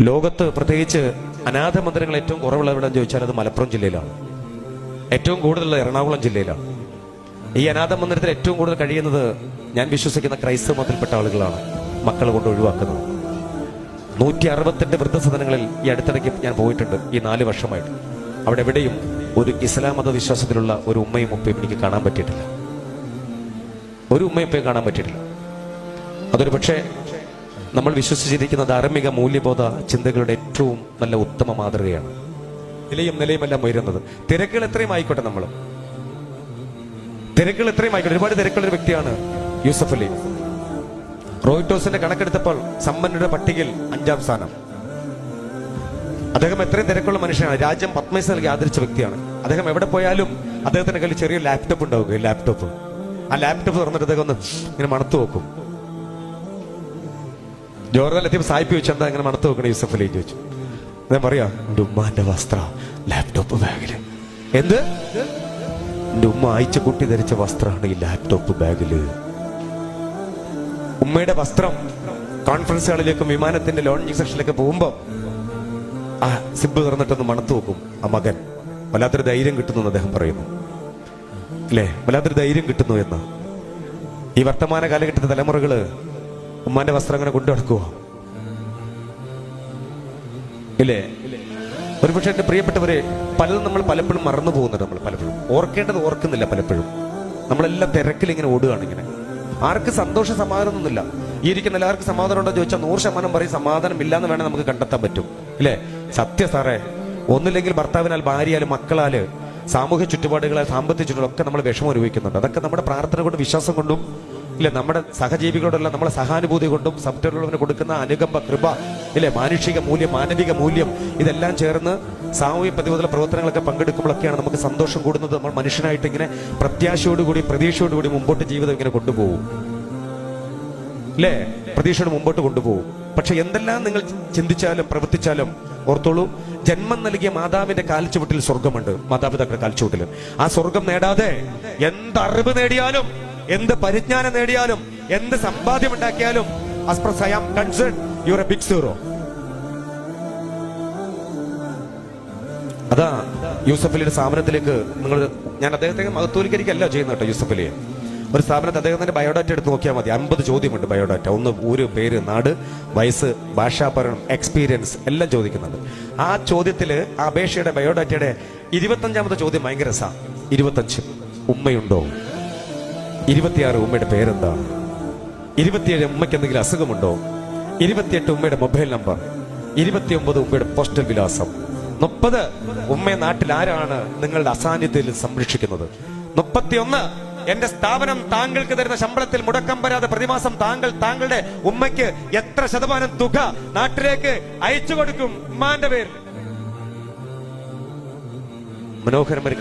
ലോകത്ത് പ്രത്യേകിച്ച് അനാഥ മന്ദിരങ്ങൾ ഏറ്റവും കുറവുള്ള എവിടെ ചോദിച്ചാൽ അത് മലപ്പുറം ജില്ലയിലാണ്. ഏറ്റവും കൂടുതൽ എറണാകുളം ജില്ലയിലാണ്. ഈ അനാഥ മന്ദിരത്തിൽ ഏറ്റവും കൂടുതൽ കഴിയുന്നത് ഞാൻ വിശ്വസിക്കുന്ന ക്രൈസ്തവ മതത്തിൽപ്പെട്ട ആളുകളാണ്. മക്കളെ കൊണ്ട് ഒഴിവാക്കുന്നത്. നൂറ്റി അറുപത്തെട്ട് വൃദ്ധസദനങ്ങളിൽ ഈ അടുത്തിടയ്ക്ക് ഞാൻ പോയിട്ടുണ്ട് ഈ നാല് വർഷമായിട്ട്. അവിടെ എവിടെയും ഒരു ഇസ്ലാം മതവിശ്വാസത്തിലുള്ള ഒരു ഉമ്മയും ഉപ്പയും എനിക്ക് കാണാൻ പറ്റിയിട്ടില്ല. ഒരു ഉമ്മയും ഉപ്പയും കാണാൻ പറ്റിയിട്ടില്ല. അതൊരു പക്ഷേ നമ്മൾ വിശ്വസിച്ചിരിക്കുന്ന ധാർമ്മിക മൂല്യബോധ ചിന്തകളുടെ ഏറ്റവും നല്ല ഉത്തമ മാതൃകയാണ്. നിലയും നിലയുമെല്ലാം ഉയരുന്നത്. തിരക്കുകൾ എത്രയും ആയിക്കോട്ടെ നമ്മൾ തിരക്കുകൾ എത്രയും ആയിക്കോട്ടെ. ഒരുപാട് തിരക്കുള്ളൊരു വ്യക്തിയാണ് യൂസഫ് അലി. റോയിറ്റോസിന്റെ കണക്കെടുത്തപ്പോൾ സമ്പന്നരുടെ പട്ടികയിൽ അഞ്ചാം സ്ഥാനം. അദ്ദേഹം എത്രയും തിരക്കുള്ള മനുഷ്യനാണ്. രാജ്യം പത്മൈസ് നൽകി ആദരിച്ച വ്യക്തിയാണ്. അദ്ദേഹം എവിടെ പോയാലും അദ്ദേഹത്തിന്റെ കയ്യിൽ ചെറിയ ലാപ്ടോപ്പ് ഉണ്ടാവുക ലാപ്ടോപ്പ് ആ ലാപ്ടോപ്പ് തുറന്നിട്ട് അദ്ദേഹം ഒന്ന് ഇങ്ങനെ മണത്തു നോക്കും. ജോർദാൻ എത്തിയപ്പോൾ സായിപ്പ് ചോദിച്ചു എന്താ ഇങ്ങനെ മണത്ത് വെക്കണേ യൂസഫ് അലി ചോദിച്ചു. ഞാൻ പറയാ ഉമ്മാന്റെ വസ്ത്ര ലാപ്ടോപ്പ് ബാഗിൽ എന്ത്? എന്റെ ഉമ്മ അയച്ച കുട്ടി ധരിച്ച വസ്ത്രമാണ് ഈ ലാപ്ടോപ്പ് ബാഗിൽ ഉമ്മയുടെ വസ്ത്രം കോൺഫറൻസുകളിലേക്കും വിമാനത്തിന്റെ ലോഞ്ചിങ് സെക്ഷനിലേക്ക് പോകുമ്പോ ആ സിബ് തുറന്നിട്ടൊന്ന് മണത്ത് നോക്കും ആ മകൻ. വല്ലാത്തൊരു ധൈര്യം കിട്ടുന്നു എന്ന് അദ്ദേഹം പറയുന്നു. അല്ലേ? വല്ലാത്തൊരു ധൈര്യം കിട്ടുന്നു എന്ന്. ഈ വർത്തമാന കാലഘട്ടത്തെ തലമുറകൾ ഉമ്മാന്റെ വസ്ത്രം അങ്ങനെ കൊണ്ടു നടക്കുവോ? ഇല്ലേ? ഒരുപക്ഷെ എന്റെ പ്രിയപ്പെട്ടവരെ പലതും നമ്മൾ പലപ്പോഴും മറന്നു പോകുന്നുണ്ട് നമ്മൾ പലപ്പോഴും. ഓർക്കേണ്ടത് ഓർക്കുന്നില്ല പലപ്പോഴും. നമ്മളെല്ലാം തിരക്കിൽ ഇങ്ങനെ ഓടുകയാണ് ഇങ്ങനെ. ആർക്ക് സന്തോഷ സമാധാനമൊന്നുമില്ല. ഈ ഇരിക്കുന്ന എല്ലാവർക്കും സമാധാനം ഉണ്ടോ ചോദിച്ചാൽ നൂറ് ശതമാനം പറയും സമാധാനം ഇല്ലാന്ന് വേണേൽ നമുക്ക് കണ്ടെത്താൻ പറ്റും. ഇല്ലേ? സത്യ സാറേ ഒന്നില്ലെങ്കിൽ ഭർത്താവിനാൽ ഭാര്യയാലും മക്കളാൽ സാമൂഹ്യ ചുറ്റുപാടുകളെ സാമ്പത്തിക ചുറ്റുപാടുകളൊക്കെ നമ്മൾ വിഷമം അനുഭവിക്കുന്നുണ്ട്. അതൊക്കെ നമ്മുടെ പ്രാർത്ഥന കൊണ്ടും വിശ്വാസം കൊണ്ടും ഇല്ലേ നമ്മുടെ സഹജീവികളോടുള്ള നമ്മളെ സഹാനുഭൂതി കൊണ്ടും സബ്റ്ററുള്ളവന് കൊടുക്കുന്ന അനുകമ്പ കൃപ ഇല്ലേ മാനുഷിക മൂല്യം മാനവിക മൂല്യം ഇതെല്ലാം ചേർന്ന് സാമൂഹ്യ പ്രതിബദ്ധ പ്രവർത്തനങ്ങളൊക്കെ പങ്കെടുക്കുമ്പോഴൊക്കെയാണ് നമുക്ക് സന്തോഷം കൂടുന്നത്. നമ്മൾ മനുഷ്യനായിട്ട് ഇങ്ങനെ പ്രത്യാശയോടുകൂടി പ്രതീക്ഷയോടുകൂടി മുമ്പോട്ട് ജീവിതം ഇങ്ങനെ കൊണ്ടുപോകും. അല്ലേ പ്രതീക്ഷയോട് മുമ്പോട്ട് കൊണ്ടുപോകും. പക്ഷെ എന്തെല്ലാം നിങ്ങൾ ചിന്തിച്ചാലും പ്രവർത്തിച്ചാലും ഓർത്തോളൂ ജന്മം നൽകിയ മാതാവിന്റെ കാൽച്ചുവട്ടിൽ സ്വർഗമുണ്ട് മാതാപിതാക്കളുടെ കാൽച്ചുവട്ടിൽ ആ സ്വർഗം നേടാതെ എന്തറിവ് നേടിയാലും എന്ത് പരിജ്ഞാനം നേടിയാലും എന്ത് സമ്പാദ്യം ഉണ്ടാക്കിയാലും as far as I am concerned your a big zero അതാ യൂസഫ് അലിയുടെ സ്ഥാപനത്തിലേക്ക് നിങ്ങൾ ഞാൻ അദ്ദേഹത്തെ മഹത്വവൽക്കരിക്കല്ല ചെയ്യുന്നത് കേട്ടോ യൂസഫ് അലിയെ ഒരു സ്ഥാപനത്തെ അദ്ദേഹത്തിന്റെ ബയോഡാറ്റ എടുത്ത് നോക്കിയാൽ മതി. അമ്പത് ചോദ്യമുണ്ട് ബയോഡാറ്റ. ഒന്ന് ഊര് പേര് നാട് വയസ്സ് ഭാഷാപരണം എക്സ്പീരിയൻസ് എല്ലാം ചോദിക്കുന്നുണ്ട്. ആ ചോദ്യത്തിൽ അപേക്ഷയുടെ ബയോഡാറ്റയുടെ ഇരുപത്തഞ്ചാമത്തെ ചോദ്യം ഭയങ്കര സാ ഇരുപത്തഞ്ച്. ഉമ്മയുണ്ടോ? ഇരുപത്തിയാറ് ഉമ്മയുടെ പേരെന്താ? ഇരുപത്തിയേഴ് ഉമ്മയ്ക്ക് എന്തെങ്കിലും അസുഖമുണ്ടോ? ഇരുപത്തിയെട്ട് ഉമ്മയുടെ മൊബൈൽ നമ്പർ. ഇരുപത്തിയൊമ്പത് ഉമ്മയുടെ പോസ്റ്റൽ വിലാസം. മുപ്പത് ഉമ്മയെ നാട്ടിൽ ആരാണ് നിങ്ങളുടെ അസാന്നിധ്യത്തിൽ സംരക്ഷിക്കുന്നത്? മുപ്പത്തിയൊന്ന് എന്റെ സ്ഥാപനം താങ്കൾക്ക് തരുന്ന ശമ്പളത്തിൽ മുടക്കം വരാതെ പ്രതിമാസം താങ്കൾ താങ്കളുടെ ഉമ്മയ്ക്ക് എത്ര ശതമാനം തുക നാട്ടിലേക്ക് അയച്ചു കൊടുക്കും? ഉമ്മാന്റെ പേരിൽ. മനോഹരമൊരു